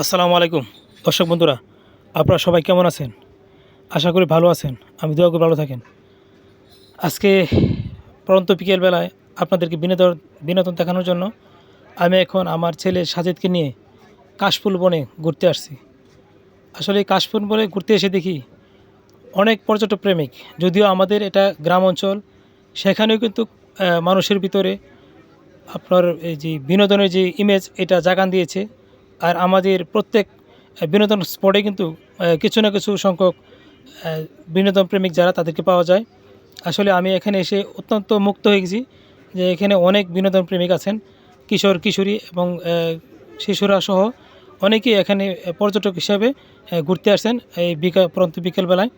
আসসালামু আলাইকুম। দর্শক বন্ধুরা, আপনারা সবাই কেমন আছেন? আশা করি ভালো আছেন। আমি দোয়া করি ভালো থাকেন। আজকে পরন্ত বিকেলবেলায় আপনাদেরকে বিনোদন বিনোদন দেখানোর জন্য আমি এখন আমার ছেলে সাজিদকে নিয়ে কাশফুল বনে ঘুরতে আসছি। আসলে কাশফুল বনে ঘুরতে এসে দেখি অনেক পর্যটক প্রেমিক, যদিও আমাদের এটা গ্রাম অঞ্চল, সেখানেও কিন্তু মানুষের ভিতরে আপনার এই যে বিনোদনের যে ইমেজ এটা জাগান দিয়েছে। আর আমাদের প্রত্যেক বিনোদন স্পটে কিন্তু কিছু না কিছু সংখ্যক বিনোদন প্রেমিক যারা তাদেরকে পাওয়া যায়। আসলে আমি এখানে এসে অত্যন্ত মুক্ত হয়ে গেছি যে এখানে অনেক বিনোদন প্রেমিক আছেন, কিশোর, কিশোরী এবং শিশুরা সহ অনেকেই এখানে পর্যটক হিসাবে ঘুরতে আসেন এই বিকাল পরন্ত বিকেলবেলায়।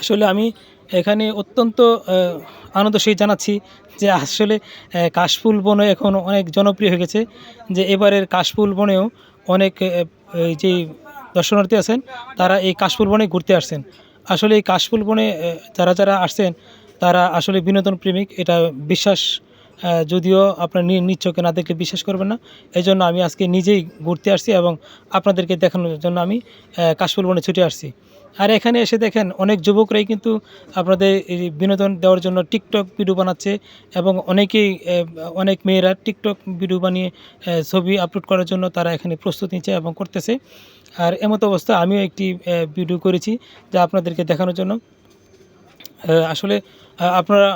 আসলে আমি এখানে অত্যন্ত আনন্দ সেই জানাচ্ছি যে আসলে কাশফুল বনে এখন অনেক জনপ্রিয় হয়ে গেছে, যে এবারের কাশফুল বনেও অনেক যে দর্শনার্থী আছেন, তারা এই কাশফুল বনে ঘুরতে আসছেন। আসলে এই কাশফুল বনে যারা যারা আসছেন, তারা আসলে বিনোদন প্রেমিক, এটা বিশ্বাস যদিও আপনার নি- নিজ চোখে না দেখলে বিশ্বাস করবেন না। এই জন্য আমি আজকে নিজেই ঘুরতে আসছি এবং আপনাদেরকে দেখানোর জন্য আমি কাশফুল বনে ছুটে আসছি। আর এখানে এসে দেখেন অনেক যুবকরাই কিন্তু আপনাদের বিনোদন দেওয়ার জন্য টিকটক ভিডিও বানাচ্ছে এবং অনেকেই অনেক মেয়েরা টিকটক ভিডিও বানিয়ে ছবি আপলোড করার জন্য তারা এখানে প্রস্তুত নিচ্ছে এবং করতেছে। আর এমত অবস্থা আমিও একটি ভিডিও করেছি যা আপনাদেরকে দেখানোর জন্য। আসলে আপনারা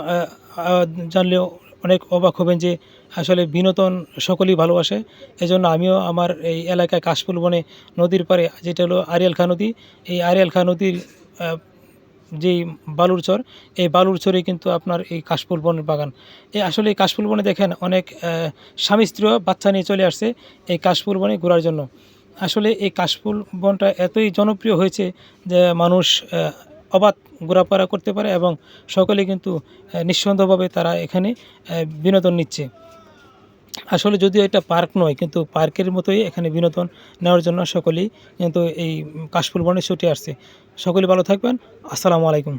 জানলেও অনেক অবাক হবেন যে আসলে বিনোদন সকলেই ভালোবাসে। এজন্য আমিও আমার এই এলাকায় কাশফুল বনে নদীর পারে যেটা হলো আরিয়াল খা নদী, এই আরিয়াল খা নদীর যেই বালুর চর, এই বালুর চরে কিন্তু আপনার এই কাশফুল বনের বাগান। এই আসলে এই কাশফুল বনে দেখেন অনেক স্বামী স্ত্রীও বাচ্চা নিয়ে চলে আসছে এই কাশফুল বনে ঘোরার জন্য। আসলে এই কাশফুল বনটা এতই জনপ্রিয় হয়েছে যে মানুষ অবাধ ঘোরাফেরা করতে পারে এবং সকলে কিন্তু নিঃসন্দেহভাবে তারা এখানে বিনোদন নিচ্ছে। আসলে যদিও এটা পার্ক নয়, কিন্তু পার্কের মতোই এখানে বিনোদন নেওয়ার জন্য সকলেই কিন্তু এই কাশফুল বনে ছুটে আসছে। সকলে ভালো থাকবেন। আসসালামু আলাইকুম।